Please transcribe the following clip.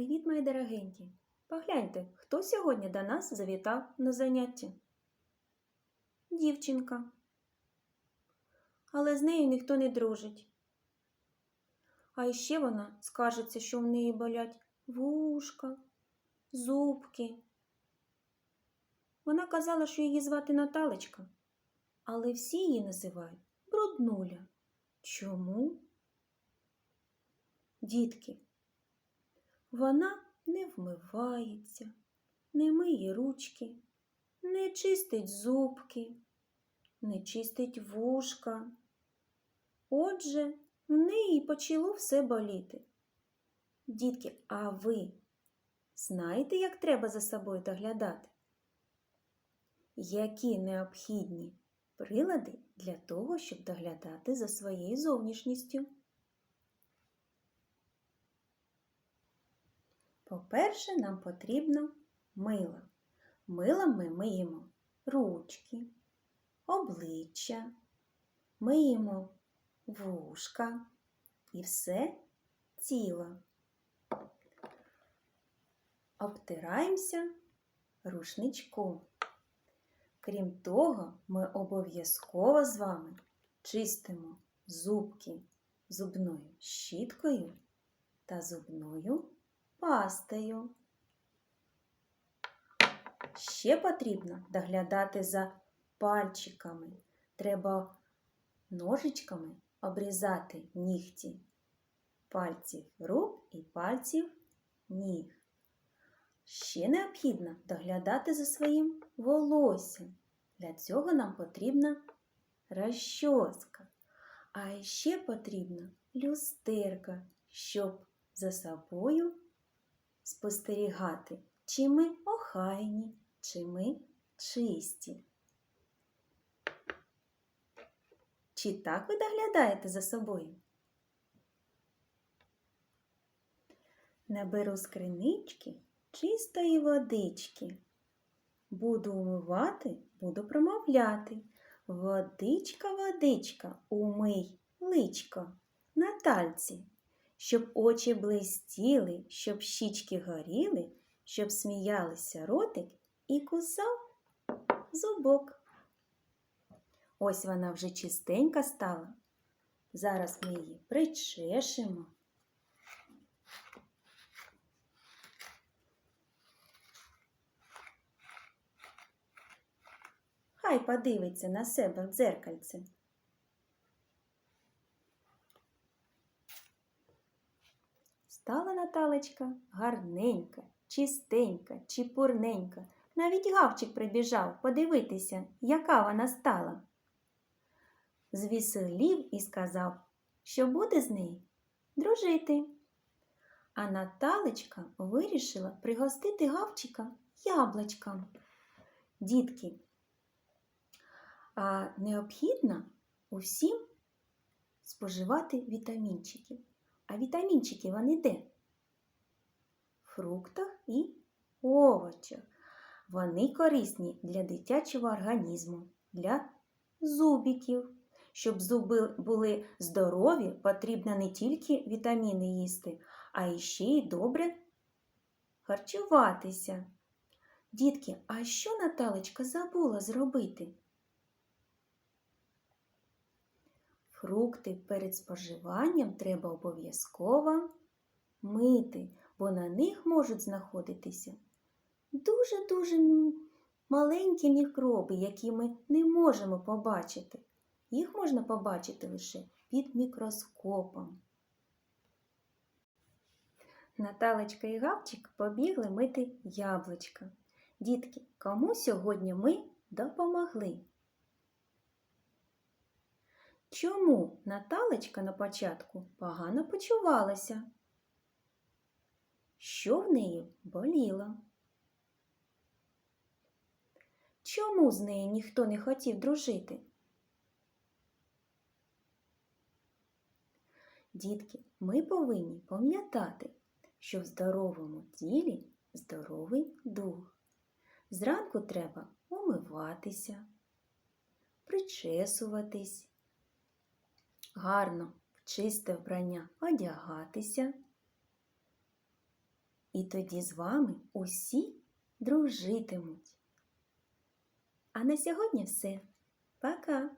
Привіт, мої дорогенькі! Погляньте, хто сьогодні до нас завітав на заняття? Дівчинка. Але з нею ніхто не дружить. А іще вона скажеться, що в неї болять вушка, зубки. Вона казала, що її звати Наталечка, але всі її називають бруднуля. Чому? Дітки, вона не вмивається, не миє ручки, не чистить зубки, не чистить вушка. Отже, в неї почало все боліти. Дітки, а ви знаєте, як треба за собою доглядати? Які необхідні прилади для того, щоб доглядати за своєю зовнішністю? По-перше, нам потрібно мило. Милом ми миємо ручки, обличчя, миємо вушка і все тіло. Обтираємося рушничком. Крім того, ми обов'язково з вами чистимо зубки зубною щіткою та зубною пастою. Ще потрібно доглядати за пальчиками. Треба ножичками обрізати нігті пальців рук і пальців ніг. Ще необхідно доглядати за своїм волоссям. Для цього нам потрібна розчоска. А ще потрібна люстерка, щоб за собою спостерігати, чи ми охайні, чи ми чисті. Чи так ви доглядаєте за собою? Наберу з кринички чистої водички. Буду умивати, буду промовляти. Водичка, водичка, умий личко на тальці, щоб очі блистіли, щоб щічки горіли, щоб сміялися ротик і кусав зубок. Ось вона вже чистенька стала. Зараз ми її причешемо. Хай подивиться на себе в дзеркальце. Стала Наталечка гарненька, чистенька, чіпурненька. Навіть гавчик прибіжав подивитися, яка вона стала. Звіселів і сказав, що буде з нею дружити. А Наталечка вирішила пригостити гавчика яблучком. Дітки, а необхідно усім споживати вітамінчики. А вітамінчики вони де? Фруктах і овочах. Вони корисні для дитячого організму, для зубиків. Щоб зуби були здорові, потрібно не тільки вітаміни їсти, а іще й добре харчуватися. Дітки, а що Наталечка забула зробити? Фрукти перед споживанням треба обов'язково мити, бо на них можуть знаходитися дуже-дуже маленькі мікроби, які ми не можемо побачити. Їх можна побачити лише під мікроскопом. Наталечка і Гавчик побігли мити яблучка. Дітки, кому сьогодні ми допомогли? Чому Наталечка на початку погано почувалася? Що в неї боліло? Чому з нею ніхто не хотів дружити? Дітки, ми повинні пам'ятати, що в здоровому тілі здоровий дух. Зранку треба умиватися, причесуватись, гарно в чисте вбрання одягатися. і тоді з вами усі дружитимуть. А на сьогодні все. Пока!